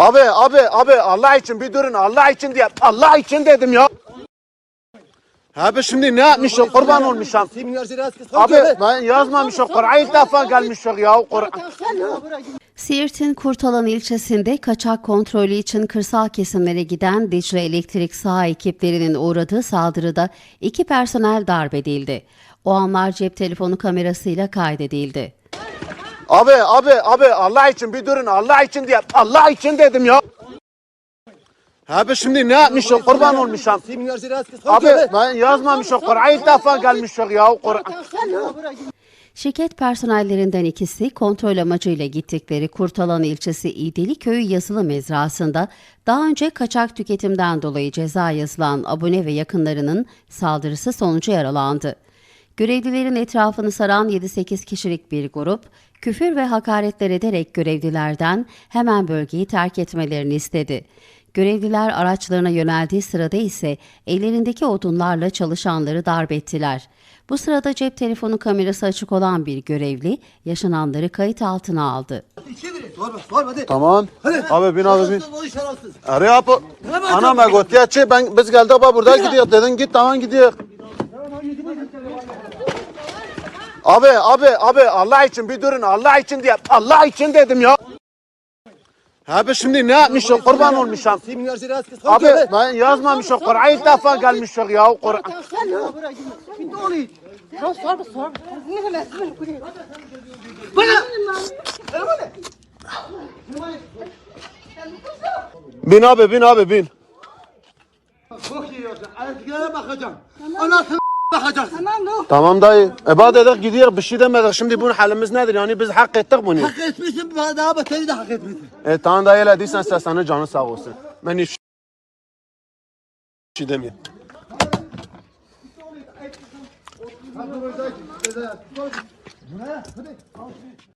Abi abi abi Allah için bir durun Allah için diye Allah için dedim ya. Abi şimdi ne yapmışım kurban olmuşum. Abi ben yazmamışım Kur'an ilk defa gelmişim ya Kur'an. Siirt'in Kurtalan ilçesinde kaçak kontrolü için kırsal kesimlere giden Dicle Elektrik saha ekiplerinin uğradığı saldırıda iki personel darp edildi. O anlar cep telefonu kamerasıyla kaydedildi. Abi abi abi Allah için bir durun Allah için diye Allah için dedim ya. Abi şimdi ne yapmışım kurban olmuşum. Abi ben yazmamışım Kur'an ilk defa gelmişim ya Kur'an. Şirket personellerinden ikisi kontrol amacıyla gittikleri Kurtalan ilçesi İdeli Köyü yazılı mezrasında daha önce kaçak tüketimden dolayı ceza yazılan abone ve yakınlarının saldırısı sonucu yaralandı. Görevlilerin etrafını saran 7-8 kişilik bir grup, küfür ve hakaretler ederek görevlilerden hemen bölgeyi terk etmelerini istedi. Görevliler araçlarına yöneldiği sırada ise ellerindeki odunlarla çalışanları darp ettiler. Bu sırada cep telefonu kamerası açık olan bir görevli yaşananları kayıt altına aldı. Tamam. Abi bin abi bin. İş şerefsiz. Araya abi. Ana megot ya ben biz geldik bak burada gidiyor dedin git tamam gidiyor. Abi abi abi Allah için bir durun Allah için diye Allah için dedim ya. Abi şimdi ne yapmışım kurban olmuşum. Abi ben yazmamışım Kur'an ilk defa gelmişim ya Kur'an. Bin abi bin abi bin. Çok iyi yaptın. Erkeklere bakacağım. Anasını Tamam dur. Tamam dayı. E bak dedik gidiyor bir şey demedik. Şimdi bunun halimiz nedir yani biz hak ettik bunu. Hak etmişsin daha beteri de hak etmişsin. E tamam dayı öyle değilsen sen senin canın sağ olsun. Ben hiç şey demiyorum.